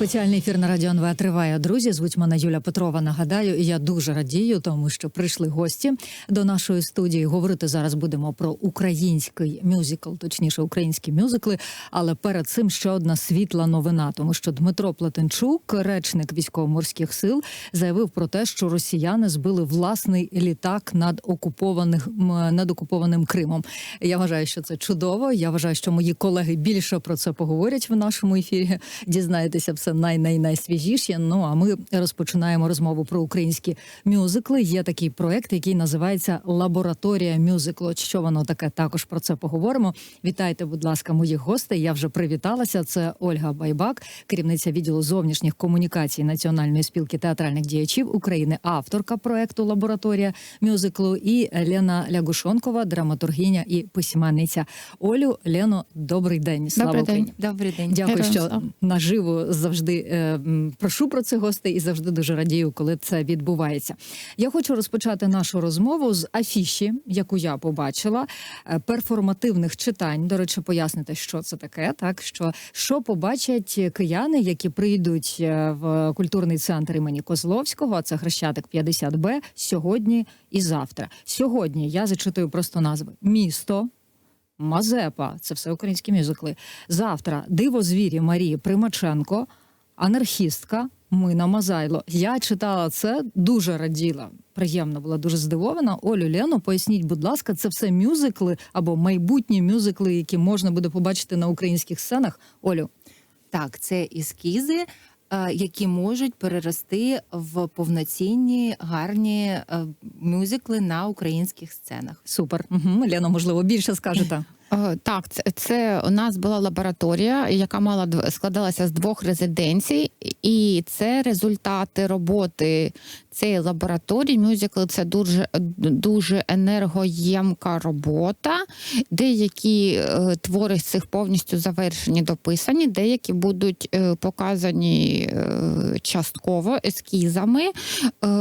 Спеціальний ефір на радіо НВ триває. Друзі, звуть мене Юля Петрова. Нагадаю, я дуже радію, тому що прийшли гості до нашої студії. Говорити зараз будемо про український мюзикл, точніше, українські мюзикли. Але перед цим ще одна світла новина, тому що Дмитро Плетенчук, речник військово-морських сил, заявив про те, що росіяни збили власний літак над окупованих над окупованим Кримом. Я вважаю, що це чудово. Я вважаю, що мої колеги більше про це поговорять в нашому ефірі. Дізнаєтеся все най-най-найсвіжіше. Ну а ми розпочинаємо розмову про українські мюзикли. Є такий проект, який називається Лабораторія мюзиклу. Що воно таке? Також про це поговоримо. Вітайте, будь ласка, моїх гостей. Я вже привіталася. Це Ольга Байбак, керівниця відділу зовнішніх комунікацій Національної спілки театральних діячів України, авторка проекту Лабораторія мюзиклу, і Лена Лягушонкова, драматургиня і письменниця. Олю Лено, добрий день. Слава Добрий Україні. день. Добрий день. Дякую, Героям що слава. наживо завжди е, прошу про це гостей і завжди дуже радію, коли це відбувається. Я хочу розпочати нашу розмову з афіші, яку я побачила, е, перформативних читань. До речі, пояснити, що це таке. Так що що побачать кияни, які прийдуть е, в культурний центр імені Козловського, а це Хрещатик 50Б, сьогодні і завтра. Сьогодні я зачитую просто назви: місто. Мазепа, це все українські мюзикли. Завтра диво звірі Марії Примаченко, анархістка Мина Мазайло. Я читала це, дуже раділа. Приємно була дуже здивована. Олю Лену, поясніть, будь ласка, це все мюзикли або майбутні мюзикли, які можна буде побачити на українських сценах. Олю, Так, це ескізи, е, які можуть перерости в повноцінні гарні е, мюзикли на українських сценах. супер. Угу. Лена, можливо, більше скажете. Е, Так, це, це у нас була лабораторія, яка мала складалася з двох резиденцій, і це результати роботи цієї лабораторії. Мюзикл це дуже дуже енергоємка робота. Деякі е, твори з цих повністю завершені, дописані, деякі будуть е, показані е, частково ескізами, е,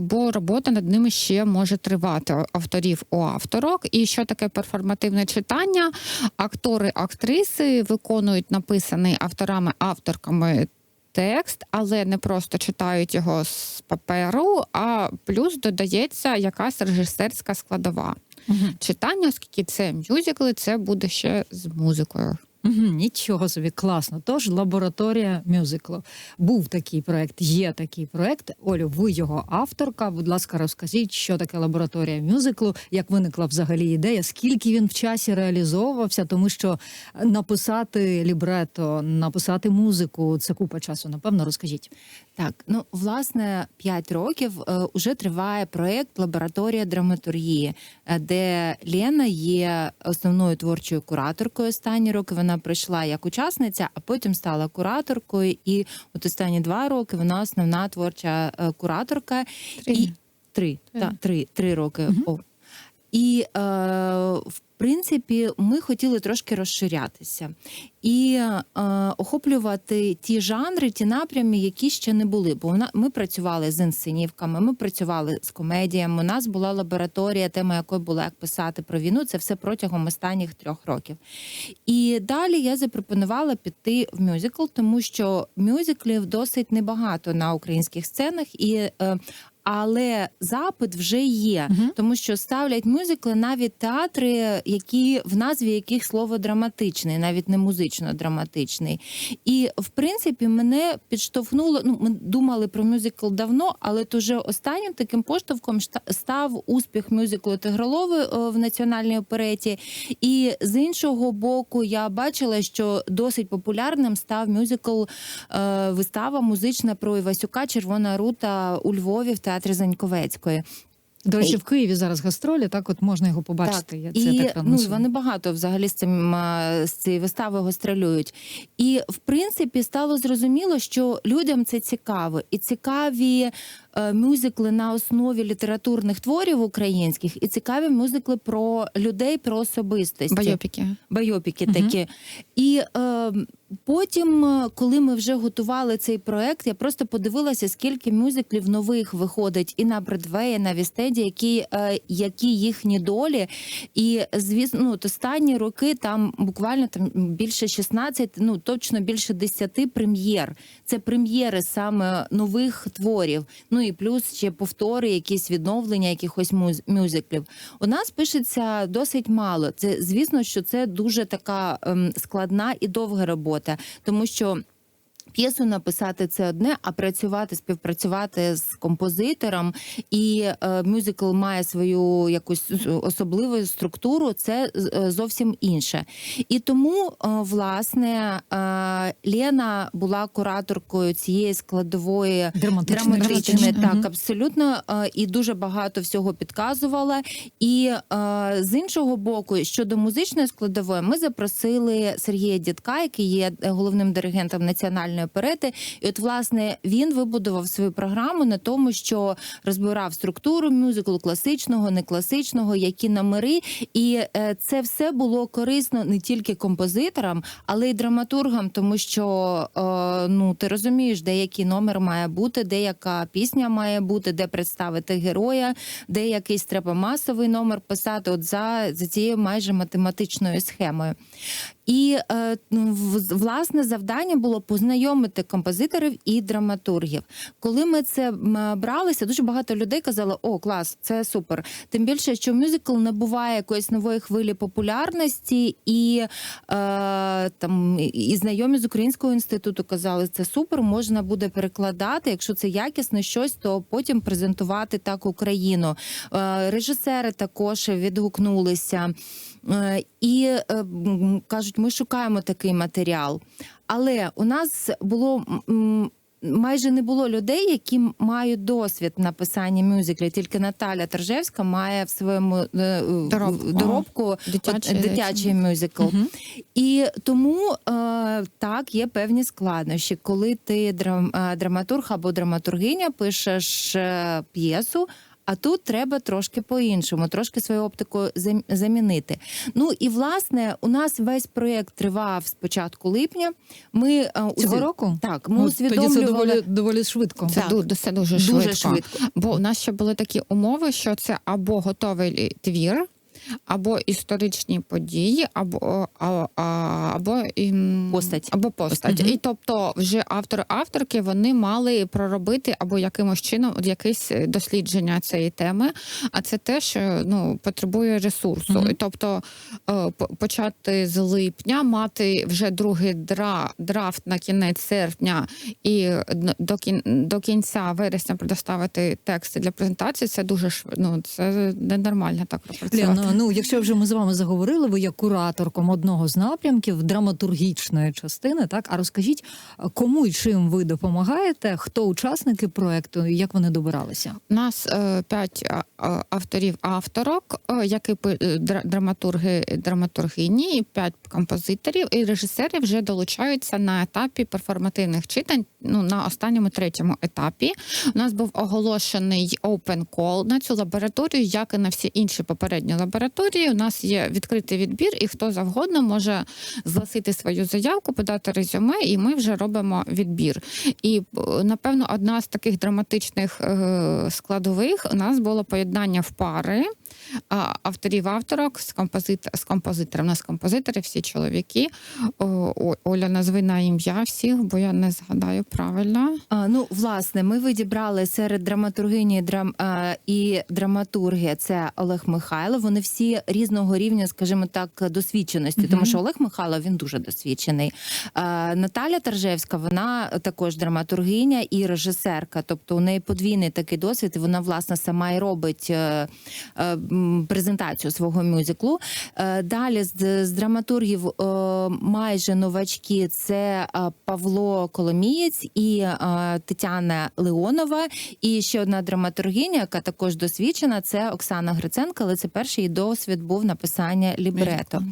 бо робота над ними ще може тривати авторів у авторок. І що таке перформативне читання? Актори, актриси виконують написаний авторами, авторками. Текст, але не просто читають його з паперу, а плюс додається якась режисерська складова. Угу. Читання, оскільки це мюзикли, це буде ще з музикою. Угу, нічого собі класно. Тож лабораторія мюзиклу. Був такий проект, є такий проект. Олю, ви його авторка. Будь ласка, розкажіть, що таке лабораторія мюзиклу, як виникла взагалі ідея, скільки він в часі реалізовувався, тому що написати лібрето, написати музику це купа часу. Напевно, розкажіть. Так, ну власне 5 років е, уже триває проєкт Лабораторія драматургії, е, де Лена є основною творчою кураторкою. Останні роки вона прийшла як учасниця, а потім стала кураторкою. І от останні два роки вона основна творча е, кураторка. Три. І три, Три. та, три, три роки. Мгм. І е, в принципі ми хотіли трошки розширятися і е, охоплювати ті жанри, ті напрями, які ще не були. Бо вона ми працювали з інсценівками, ми працювали з комедіями. У нас була лабораторія, тема якої була як писати про війну. Це все протягом останніх трьох років. І далі я запропонувала піти в мюзикл, тому що мюзиклів досить небагато на українських сценах і. е, але запит вже є, Мгм. тому що ставлять мюзикли навіть театри, які в назві яких слово драматичний, навіть не музично драматичний. І в принципі мене підштовхнуло. Ну, ми думали про мюзикл давно, але то вже останнім таким поштовхом став успіх мюзиклу Тигролови е, в національній опереті. І з іншого боку, я бачила, що досить популярним став мюзикл е, вистава музична про Івасюка Червона рута у Львові в театрі Заньковецької. До речі, в Києві зараз гастролі, так от можна його побачити. Я це і так ну, вони багато взагалі з цим з цієї вистави гастролюють. І в принципі стало зрозуміло, що людям це цікаво, і цікаві мюзикли на основі літературних творів українських і цікаві мюзикли про людей, про особистості Байопіки. байопіки Мгм. такі. І е, потім, е, коли ми вже готували цей проект, я просто подивилася, скільки мюзиклів нових виходить і на Бродвеї, і на Вістеді, які, е, які їхні долі. І звісно, ну, останні роки там буквально там більше 16, ну точно більше 10 прем'єр. Це прем'єри саме нових творів. Ну і плюс ще повтори, якісь відновлення якихось мюзиклів. У нас пишеться досить мало. Це звісно, що це дуже така ем, складна і довга робота, тому що. П'єсу написати це одне, а працювати, співпрацювати з композитором, і е, мюзикл має свою якусь особливу структуру. Це е, зовсім інше. І тому, е, власне, е, Лена була кураторкою цієї складової Драматичної драматичної, так Мгм. абсолютно е, і дуже багато всього підказувала. І е, з іншого боку, щодо музичної складової, ми запросили Сергія Дідка, який є е, головним диригентом національної оперети. І от власне він вибудував свою програму на тому, що розбирав структуру мюзиклу класичного, не класичного, які номери. І е, це все було корисно не тільки композиторам, але й драматургам, тому що е, ну ти розумієш, де який номер має бути, де яка пісня має бути, де представити героя, де якийсь треба масовий номер писати. От за, за цією майже математичною схемою. І е, ну, власне завдання було познайомити композиторів і драматургів. Коли ми це бралися, дуже багато людей казали: о, клас, це супер. Тим більше, що мюзикл набуває якоїсь нової хвилі популярності, і е, там і- знайомі з українського інституту казали, це супер, можна буде перекладати. Якщо це якісне щось, то потім презентувати так Україну. Е, режисери також відгукнулися. Е, І е, кажуть, ми шукаємо такий матеріал. Але у нас було майже не було людей, які мають досвід написання мюзиклів. Тільки Наталя Торжевська має в своєму е, Доробку. доробку Дитячий, дитячий мюзикл. Мгм. І тому так є певні складнощі, коли ти драм, драматург або драматургиня пишеш п'єсу. А тут треба трошки по-іншому, трошки свою оптику зам- замінити. Ну і власне у нас весь проєкт тривав з початку липня. Ми е, Цього усві- року? так, ми Ну, тоді це доволі, доволі швидко. Це, Так. це дуже, дуже швидко. швидко. Бо у нас ще були такі умови, що це або готовий твір, або історичні події, або, а, а, або, ім, Постать. або постать. Мгм. І тобто, вже автори авторки вони мали проробити або якимось чином якесь дослідження цієї теми. А це те, що ну потребує ресурсу. І тобто е, почати з липня, мати вже другий дра, драфт на кінець серпня і до кін до кінця вересня предоставити тексти для презентації. Це дуже шв- ну, це ненормально так працювати. Лена, ну якщо вже ми з вами заговорили, ви є кураторком одного з напрямків драматургічної частини. Так, а розкажіть, кому і чим ви допомагаєте? Хто учасники проекту і як вони добиралися? У нас е, п'ять авторів авторок, е, які драматурги, драматургині, і п'ять композиторів і режисери вже долучаються на етапі перформативних читань. Ну на останньому третьому етапі. У нас був оголошений open call на цю лабораторію, як і на всі інші попередні лабораторії. У нас є відкритий відбір, і хто завгодно може згласити свою заявку, подати резюме, і ми вже робимо відбір. І е, напевно, одна з таких драматичних е, складових у нас було поєднання в пари а, авторів авторок з композит з композитором. У нас композитори, всі чоловіки. О, Оля, назви на ім'я всіх, бо я не згадаю правильно. А, ну, власне, ми відібрали серед драматургині драм, а, і драматурги це Олег Михайлов. Вони всі різного рівня, скажімо так, досвідченості, Мгм. тому що Олег Михайлов він дуже досвідчений. А, Наталя Таржевська, вона також драматургиня і режисерка, тобто у неї подвійний такий досвід, і вона власне сама і робить е, е, презентацію свого мюзиклу. Е, Далі з, з драматургів е, майже новачки це е, Павло Коломієць і Тетяна Леонова. І ще одна драматургиня, яка також досвідчена, це Оксана Гриценко, але це перший досвід був написання лібрето.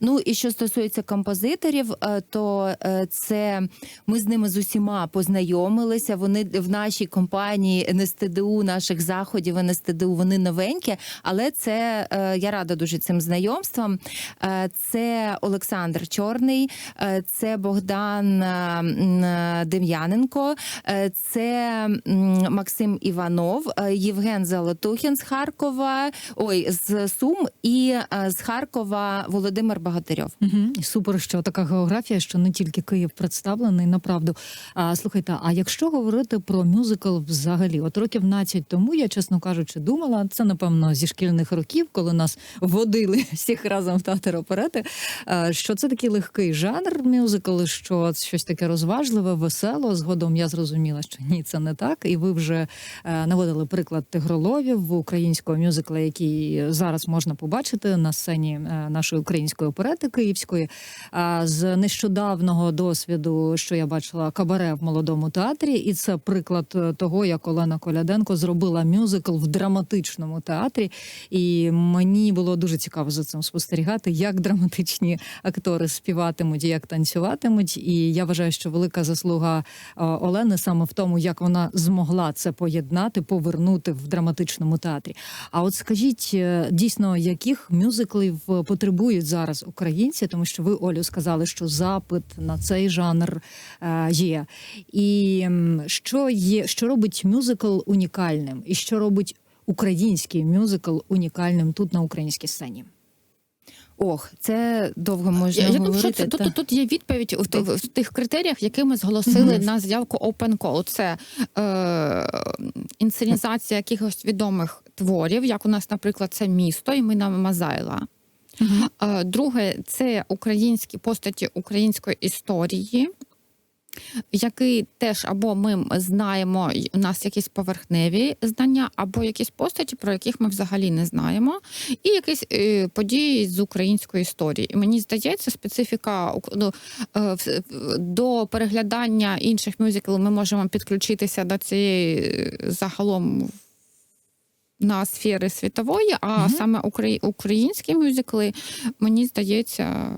Ну і що стосується композиторів, то це ми з ними з усіма познайомилися. Вони в нашій компанії НСТДУ, наших заходів НСТДУ, вони новенькі, але це е, я рада дуже цим знайомствам. Е, Це Олександр Чорний, е, це Богдан Дем'яненко, це Максим Іванов, Євген Золотухін з Харкова, ой, з Сум і з Харкова Володимир Багатирьов. Угу. Супер, що така географія, що не тільки Київ представлений, направду. А слухайте, а якщо говорити про мюзикл взагалі, от років 12 тому я, чесно кажучи, думала, це напевно зі шкільних років, коли нас водили всіх разом в театр оперети, що це такий легкий жанр мюзикл, що щось таке розважливе, весело. Згодом я зрозуміла, що ні, це не так. І ви вже е, наводили приклад тигроловів українського мюзикла, який зараз можна побачити на сцені е, нашої української оперети київської. А з нещодавного досвіду, що я бачила кабаре в молодому театрі, і це приклад е, того, як Олена Коляденко зробила мюзикл в драматичному театрі. І мені було дуже цікаво за цим спостерігати, як драматичні актори співатимуть, як танцюватимуть. І я вважаю, що велика заслуга е, Олени саме в тому, як вона змогла це поєднати, повернути в драматичному театрі. А от скажіть е, дійсно, яких мюзиклів е, потребують зараз українці, тому що ви Олю сказали, що запит на цей жанр є. І що є, що робить мюзикл унікальним, і що робить український мюзикл унікальним тут на українській сцені? Ох, це довго можна Я, я думаю, що це, та. тут, тут є відповідь в, тих- в тих критеріях, які ми зголосили на заявку Open Call. Це е, інсценізація якихось відомих творів, як у нас, наприклад, це місто імена Мазайла. Е, друге, це українські постаті української історії. Який теж або ми знаємо, у нас якісь поверхневі знання, або якісь постаті, про яких ми взагалі не знаємо, і якісь е, події з української історії. І мені здається, специфіка ну, е, до переглядання інших мюзиклів ми можемо підключитися до цієї е, загалом на сфери світової, а Мгм. саме украї- українські мюзикли, мені здається,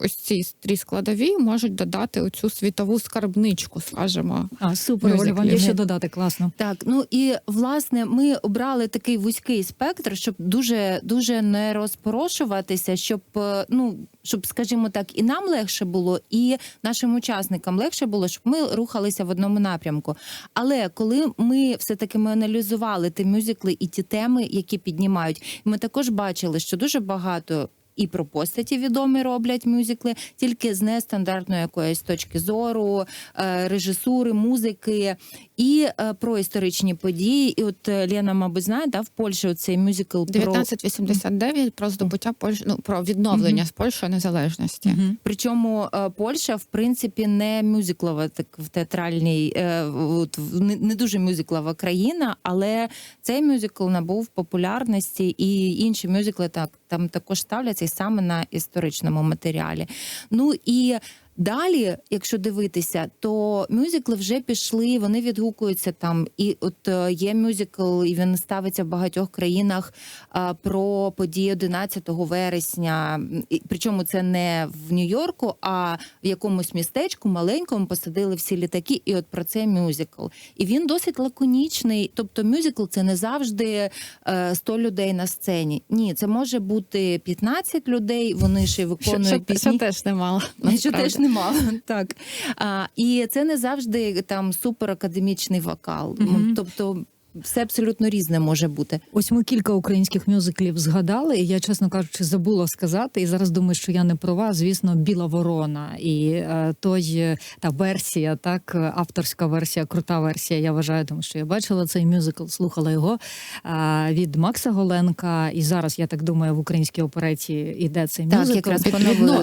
ось ці три складові можуть додати оцю світову скарбничку, скажімо. А супер, Оля, вам є що додати класно. Так, ну і власне ми обрали такий вузький спектр, щоб дуже дуже не розпорошуватися, щоб е, ну щоб, скажімо так, і нам легше було, і нашим учасникам легше було, щоб ми рухалися в одному напрямку. Але коли ми все таки ми аналізували ті мюзикли і ті теми, які піднімають, ми також бачили, що дуже багато. І про постаті відомі роблять мюзикли, тільки з нестандартної якоїсь точки зору, е, режисури, музики, і е, про історичні події. І от е, Лена, мабуть, знає, да, в Польщі цей мюзикл про 1989 про здобуття Польщі, ну про відновлення з Польщею незалежності. Причому е, Польща, в принципі, не мюзиклова, так в театральній, е, от, не, не дуже мюзиклова країна, але цей мюзикл набув популярності, і інші мюзикли так там також ставляться і саме на історичному матеріалі. Ну і Далі, якщо дивитися, то мюзикли вже пішли, вони відгукуються там. І от е, є мюзикл, і він ставиться в багатьох країнах е, про події 11 вересня. І, Причому це не в Нью-Йорку, а в якомусь містечку маленькому посадили всі літаки, і от про це мюзикл. І він досить лаконічний. Тобто, мюзикл це не завжди е, 100 людей на сцені. Ні, це може бути 15 людей. Вони ще й Що, виконують що, пісні. що теж немало. Що теж немало, так. А, і це не завжди там суперакадемічний вокал. Мгм. Тобто все абсолютно різне може бути. Ось ми кілька українських мюзиклів згадали, і я, чесно кажучи, забула сказати. І зараз думаю, що я не права. Звісно, Біла ворона і е, той е, та версія, так авторська версія, крута версія. Я вважаю, тому що я бачила цей мюзикл, слухала його е, від Макса Голенка. І зараз я так думаю, в українській опереті іде цей Так, мюзикл. якраз Від-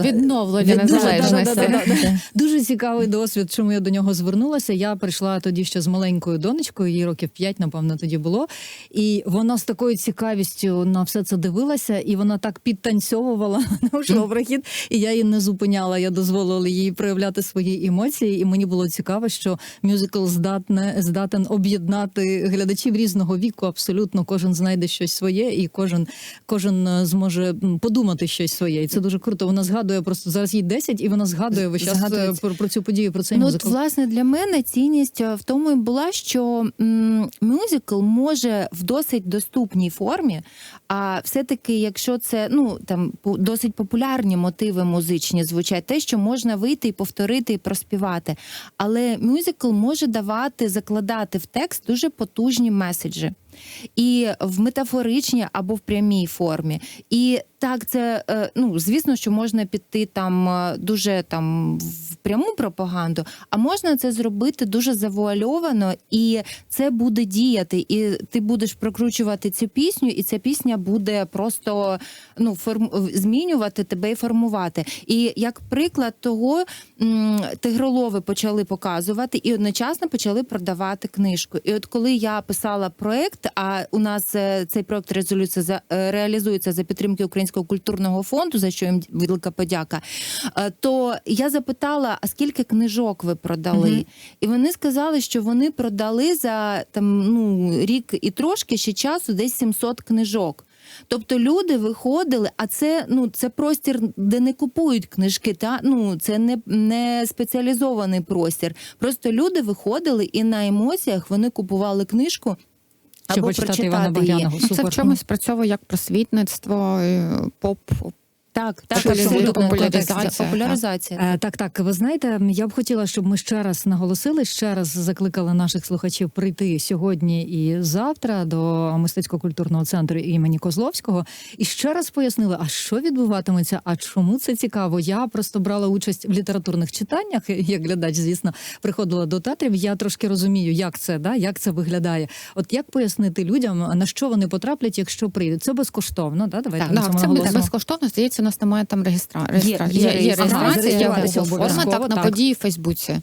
відновлення Від- дуже- незалежності. да-да-да-да-да. Дуже цікавий досвід, чому я до нього звернулася. Я прийшла тоді ще з маленькою донечкою, їй років 5, напевно, нещодавно тоді було. І вона з такою цікавістю на все це дивилася, і вона так підтанцьовувала на прохід. І я її не зупиняла. Я дозволила їй проявляти свої емоції. І мені було цікаво, що мюзикл здатне здатен об'єднати глядачів різного віку. Абсолютно кожен знайде щось своє, і кожен кожен е, зможе подумати щось своє. І це дуже круто. Вона згадує просто зараз їй 10, і вона згадує весь час Згадує е, про, про цю подію, про цей Ну, от, власне, для мене цінність е, в тому і була, що м, мюзикл може в досить доступній формі, а все-таки, якщо це ну там досить популярні мотиви музичні звучать, те, що можна вийти і повторити і проспівати. Але мюзикл може давати, закладати в текст дуже потужні меседжі. І в метафоричній або в прямій формі. І так, це е, ну звісно, що можна піти там е, дуже там в пряму пропаганду, а можна це зробити дуже завуальовано, і це буде діяти. І ти будеш прокручувати цю пісню, і ця пісня буде просто ну форм змінювати тебе і формувати. І як приклад того, тигролови почали показувати і одночасно почали продавати книжку. І от коли я писала проект, а у нас е, цей проект реалізується за е, реалізується за підтримки Українського культурного фонду, за що їм велика подяка. е, То я запитала: а скільки книжок ви продали? Мгм. І вони сказали, що вони продали за там ну рік і трошки ще часу десь 700 книжок. Тобто люди виходили, а це ну це простір, де не купують книжки. Та ну це не, не спеціалізований простір. Просто люди виходили і на емоціях вони купували книжку. Щоб Або прочитати Івана. Багряного. Ну, Це в чомусь працьовує як просвітництво, поп. Так, так, Популяризація. абсолютно. Популяризація, популяризація. Е, Так, так. Ви знаєте, я б хотіла, щоб ми ще раз наголосили, ще раз закликали наших слухачів прийти сьогодні і завтра до мистецько-культурного центру імені Козловського і ще раз пояснили, а що відбуватиметься, а чому це цікаво. Я просто брала участь в літературних читаннях, як глядач, звісно, приходила до театрів. Я трошки розумію, як це да, як це виглядає. От як пояснити людям, на що вони потраплять, якщо прийдуть? Це безкоштовно, да? Давайте Так, на цьому це безкоштовно. Здається, у нас немає там реєстра... реєстра... є реєстрація. є, є форма, обов'язково, так, на так. події в Фейсбуці.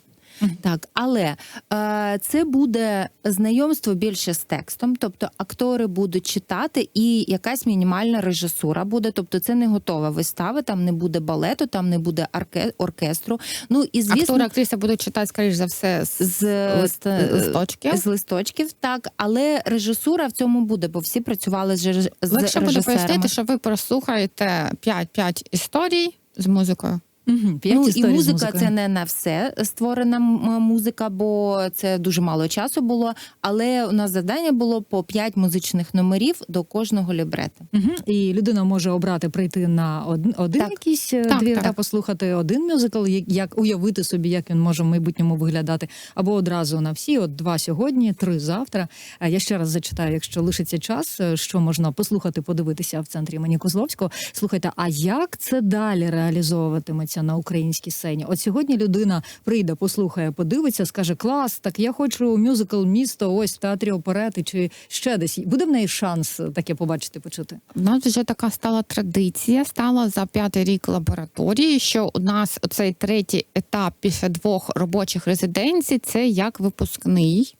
Так, але е, це буде знайомство більше з текстом, тобто актори будуть читати, і якась мінімальна режисура буде. Тобто, це не готова вистава, там не буде балету, там не буде арке- оркестру. Ну і звісно, Актори, актриса будуть читати, скоріш за все, з, з, лист... з- листочків. з листочків, так, але режисура в цьому буде, бо всі працювали з, реж- з Легше буде пояснити, що ви прослухаєте 5-5 історій з музикою. П'ять Ну і музика це не на все створена музика, бо це дуже мало часу було. Але у нас завдання було по 5 музичних номерів до кожного лібрета. Угу. І людина може обрати прийти на один, Так. якийсь е, Так, двір так. та послухати один мюзикл, як, уявити собі, як він може в майбутньому виглядати, або одразу на всі. От два сьогодні, три завтра. Я ще раз зачитаю, якщо лишиться час, е, що можна послухати, подивитися в центрі імені Козловського. Слухайте, а як це далі реалізовуватиметься на українській сцені? От сьогодні людина прийде, послухає, подивиться, скаже: клас, так я хочу мюзикл місто, ось в театрі оперети чи ще десь. Буде в неї шанс таке побачити, почути? У нас вже така стала традиція, стала за п'ятий рік лабораторії, що у нас оцей третій етап після двох робочих резиденцій це як випускний,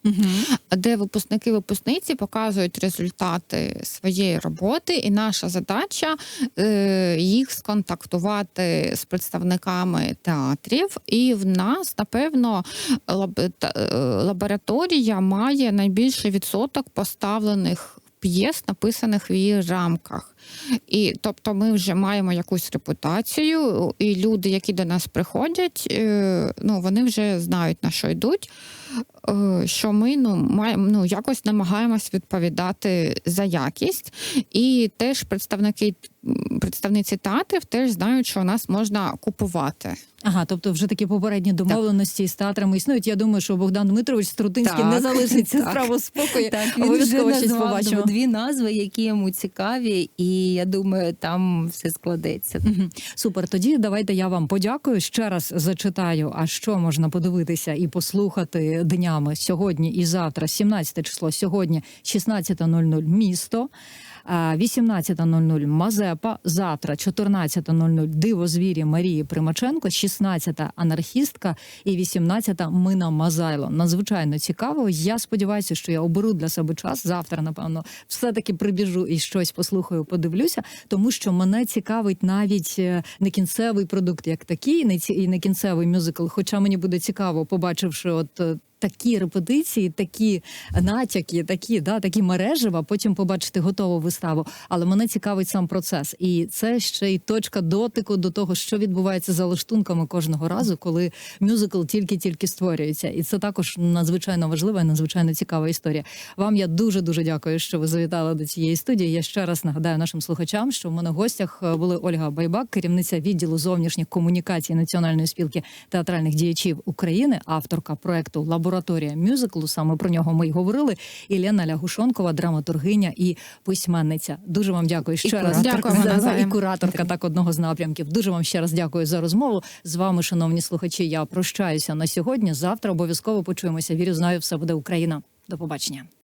де випускники випускниці показують результати своєї роботи, і наша задача е, їх сконтактувати з представниками театрів. І в нас, напевно, е, лабораторія має найбільший відсоток поставлених п'єс, написаних в її рамках. І тобто ми вже маємо якусь репутацію, і люди, які до нас приходять, е, ну вони вже знають на що йдуть. е, Що ми ну маємо ну якось намагаємось відповідати за якість, і теж представники представниці театрів теж знають, що у нас можна купувати. Ага, тобто вже такі попередні домовленості з театрами існують. Я думаю, що Богдан Дмитрович Струтинський не залишиться справу спокою. Так, він вже назвав дві назви, які йому цікаві, і я думаю, там все складеться. Супер. Тоді давайте я вам подякую. Ще раз зачитаю, а що можна подивитися і послухати днями сьогодні і завтра, 17 число, сьогодні 16.00 місто. А, 18.00 Мазепа. Завтра 14.00 Диво звірі Марії Примаченко, 16.00 анархістка і 18.00 Мина Мазайло. Надзвичайно цікаво. Я сподіваюся, що я оберу для себе час. Завтра, напевно, все таки прибіжу і щось послухаю, подивлюся, тому що мене цікавить навіть е, не кінцевий продукт як такий, не ці- і не кінцевий мюзикл. Хоча мені буде цікаво, побачивши от. Такі репетиції, такі натяки, такі, да, такі мережева, потім побачити готову виставу. Але мене цікавить сам процес, і це ще й точка дотику до того, що відбувається за лаштунками кожного разу, коли мюзикл тільки-тільки створюється. І це також надзвичайно важлива і надзвичайно цікава історія. Вам я дуже дуже дякую, що ви завітали до цієї студії. Я ще раз нагадаю нашим слухачам, що в мене в гостях е, були Ольга Байбак, керівниця відділу зовнішніх комунікацій Національної спілки театральних діячів України, авторка проекту Лабораторія мюзиклу. Саме про нього ми й говорили. Ілена Лягушонкова, драматургиня і письменниця. Дуже вам дякую ще раз. кураторка. Дякуємо За- за- і кураторка так одного з напрямків. Дуже вам ще раз дякую за розмову. З вами, шановні слухачі. Я прощаюся на сьогодні. Завтра обов'язково почуємося. Вірю, знаю, все буде Україна. До побачення.